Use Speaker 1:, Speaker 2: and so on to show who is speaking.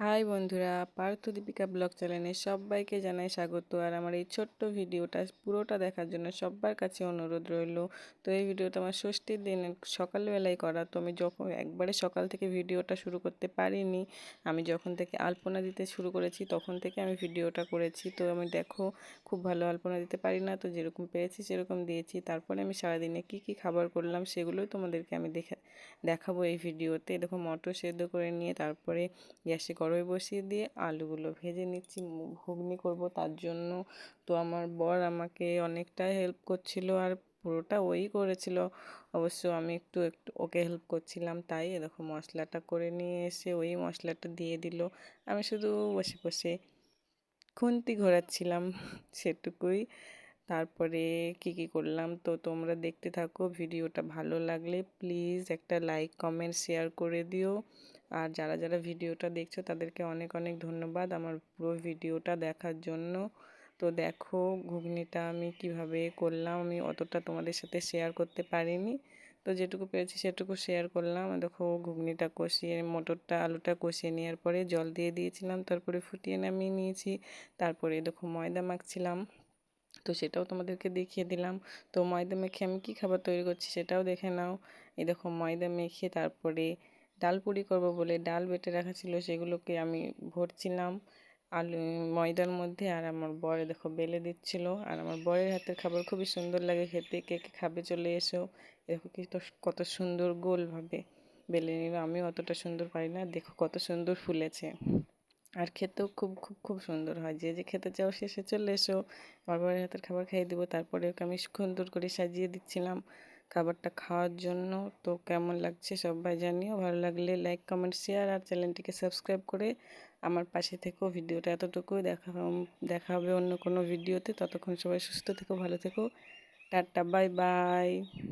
Speaker 1: High বন্ধুরা, Partha Deepika blog চ্যানেলে সবাইকে জানাই স্বাগত। আর আমার এই ছোট্ট ভিডিওটা পুরোটা দেখার জন্য সবার কাছে অনুরোধ রইল। তো এই ভিডিওটা আমার ষষ্ঠীর দিন সকালবেলায় করা। তো আমি যখন একবারে সকাল থেকে ভিডিওটা শুরু করতে পারিনি, আমি যখন থেকে আলপনা দিতে শুরু করেছি, তখন থেকে আমি ভিডিওটা করেছি। তো আমি দেখো, খুব ভালো আলপনা দিতে পারি না। তো যেরকম পেয়েছি সেরকম দিয়েছি। তারপরে আমি সারাদিনে কি কি খাবার করলাম সেগুলোই তোমাদেরকে আমি দেখা দেখাবো এই ভিডিওতে। দেখো, মটর সেদ্ধ করে নিয়ে তারপরে গ্যাসে কড়াই বসিয়ে দিয়ে আলুগুলো ভেজে নিচ্ছি ঘুগনি করব। তার জন্য তো আমার বর আমাকে অনেকটাই হেল্প করছিল আর পুরোটা ওই করেছিল। অবশ্য আমি একটু একটু ওকে হেল্প করছিলাম, তাই এরকম মশলাটা করে নিয়ে এসে ওই মশলাটা দিয়ে দিল। আমি শুধু বসে বসে খুন্তি ঘোরাচ্ছিলাম, সেটুকুই। তারপরে কি কি করলাম? তো তোমরা দেখতে থাকো, ভিডিওটা ভালো লাগলে প্লিজ একটা লাইক কমেন্ট শেয়ার করে দিও। আর যারা যারা ভিডিওটা দেখছ, তাদেরকে অনেক অনেক ধন্যবাদ আমার পুরো ভিডিওটা দেখার জন্য। তো দেখো ঘুগনিটা আমি কীভাবে করলাম, আমি অতটা তোমাদের সাথে শেয়ার করতে পারিনি। তো যেটুকু পেরেছি সেটুকু শেয়ার করলাম। দেখো ঘুগনিটা কষিয়ে, মটরটা, আলুটা কষিয়ে নেওয়ার পরে জল দিয়ে দিয়েছিলাম, তারপরে ফুটিয়ে নামিয়ে নিয়েছি। তারপরে দেখো ময়দা মাখছিলাম। তো সেটাও তোমাদেরকে দেখিয়ে দিলাম। তো ময়দা মেখে আমি কী খাবার তৈরি করছি সেটাও দেখে নাও। এই দেখো ময়দা মেখে তারপরে ডাল পুরি করব বলে ডাল বেটে রাখা ছিল সেগুলোকে আমি ভরছিলাম আলু, ময়দার মধ্যে আর আমার বরে দেখো বেলে দিচ্ছিল। আর আমার বরের হাতের খাবার খুবই সুন্দর লাগে খেতে। কে কে খাবে চলে এসো। দেখো কি তো কত সুন্দর গোলভাবে বেলে নিল। আমিও অতটা সুন্দর পারি না। দেখো কত সুন্দর ফুলেছে। আর খেতেও খুব খুব খুব সুন্দর হয়। যে যে খেতে চাও শেষে চলে এসো। আমার বরের হাতের খাবার খাইয়ে দেবো। তারপরে ওকে আমি সুন্দর করে সাজিয়ে দিচ্ছিলাম খাবারটা খাওয়ার জন্য। তো কেমন লাগছে সবাই জানিও। ভালো লাগলে লাইক কমেন্ট শেয়ার আর চ্যানেলটিকে সাবস্ক্রাইব করে আমার পাশে থেকেও ভিডিওটা এতটুকুই। দেখা দেখা হবে অন্য কোনো ভিডিওতে ততক্ষণ সবাই সুস্থ থেকো, ভালো থেকো। Tata bye bye